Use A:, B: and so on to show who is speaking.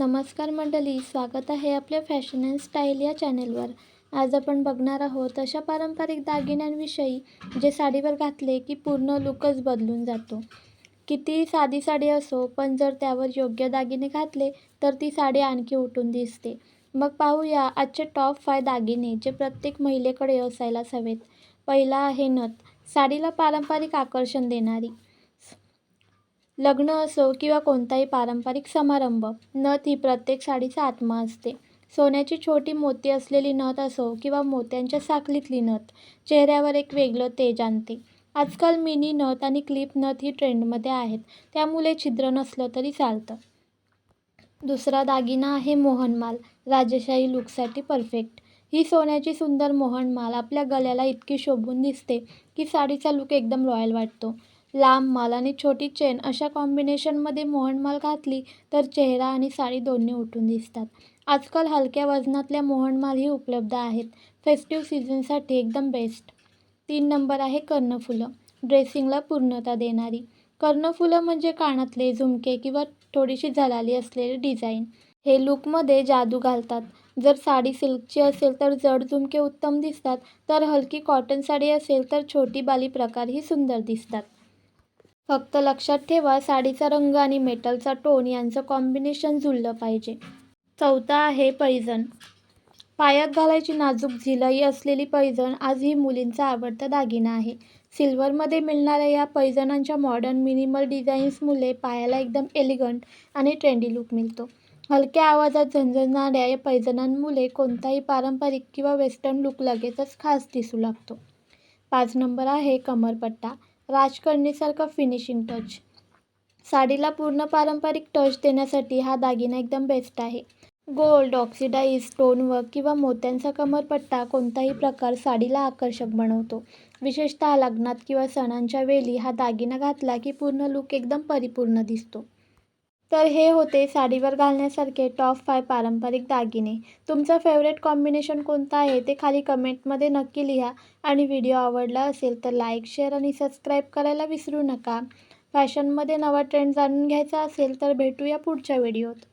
A: नमस्कार मंडळी स्वागत आहे आपल्या फॅशन अँड स्टाईल या चॅनेलवर. आज आपण बघणार आहोत अशा पारंपरिक दागिन्यांविषयी जे साडीवर घातले की पूर्ण लुकच बदलून जातो. किती साधी साडी असो पण जर त्यावर योग्य दागिने घातले तर ती साडी आणखी उठून दिसते. मग पाहूया आजचे टॉप फाय दागिने जे प्रत्येक महिलेकडे असायलाच हवेत. पहिला आहे नथ साडीला पारंपरिक आकर्षण देणारी. लग्न असो किंवा कोणताही पारंपरिक समारंभ नथ ही प्रत्येक साडीचा आत्मा असते. सोन्याची छोटी मोती असलेली नथ असो किंवा मोत्यांच्या साखळीतली नथ चेहऱ्यावर एक वेगळं तेज आणते. आजकाल मिनी नथ आणि क्लिप नथ ही ट्रेंडमध्ये आहेत. त्यामुळे छिद्र नसलं तरी चालतं. दुसरा दागिना आहे मोहनमाल राजशाही लुकसाठी परफेक्ट. ही सोन्याची सुंदर मोहनमाल आपल्या गळ्याला इतकी शोभून दिसते की साडीचा लुक एकदम रॉयल वाटतो. लांब माल आणि छोटी चेन अशा कॉम्बिनेशनमध्ये मोहनमाल घातली तर चेहरा आणि साडी दोन्ही उठून दिसतात. आजकाल हलक्या वजनातल्या मोहनमालही उपलब्ध आहेत. फेस्टिव्ह सीझनसाठी एकदम बेस्ट. तीन नंबर आहे कर्णफुलं. ड्रेसिंगला पूर्णता देणारी. कर्णफुलं म्हणजे कानातले झुमके किंवा थोडीशी झलाली असलेली डिझाईन. हे लुकमध्ये जादू घालतात. जर साडी सिल्कची असेल तर जड झुमके उत्तम दिसतात. तर हलकी कॉटन साडी असेल तर छोटी बाली प्रकारही सुंदर दिसतात. फक्त लक्षात ठेवा साडीचा रंग आणि मेटलचा टोन यांचं कॉम्बिनेशन जुळलं पाहिजे. चौथा आहे पैजण. पायात घालायची नाजूक झिलाई असलेली पैजण आज ही मुलींचा आवडता दागिना आहे. सिल्वरमध्ये मिळणाऱ्या या पैजणांच्या मॉडर्न मिनिमल डिझाईन्समुळे पायाला एकदम एलिगंट आणि ट्रेंडी लुक मिळतो. हलक्या आवाजात झंझणणाऱ्या या पैजणांमुळे कोणताही पारंपरिक किंवा वेस्टर्न लुक लगेचच खास दिसू लागतो. पाच नंबर आहे कमरपट्टा. राजकन्येसारखा फिनिशिंग टच साडीला पूर्ण पारंपरिक टच देण्यासाठी हा दागिना एकदम बेस्ट आहे. गोल्ड ऑक्सिडाईज स्टोनवर्क किंवा मोत्यांचा कमरपट्टा कोणताही प्रकार साडीला आकर्षक बनवतो. विशेषतः लग्नात किंवा सणांच्या वेळी हा दागिना घातला की पूर्ण लुक एकदम परिपूर्ण दिसतो. तर हे होते साडीवर घालण्यासारखे टॉप फाय पारंपरिक दागिने. तुमचं फेवरेट कॉम्बिनेशन कोणतं आहे ते खाली कमेंटमध्ये नक्की लिहा. आणि व्हिडिओ आवडला असेल तर लाईक शेअर आणि सबस्क्राईब करायला विसरू नका. फॅशनमध्ये नवा ट्रेंड जाणून घ्यायचा असेल तर भेटूया पुढच्या व्हिडिओत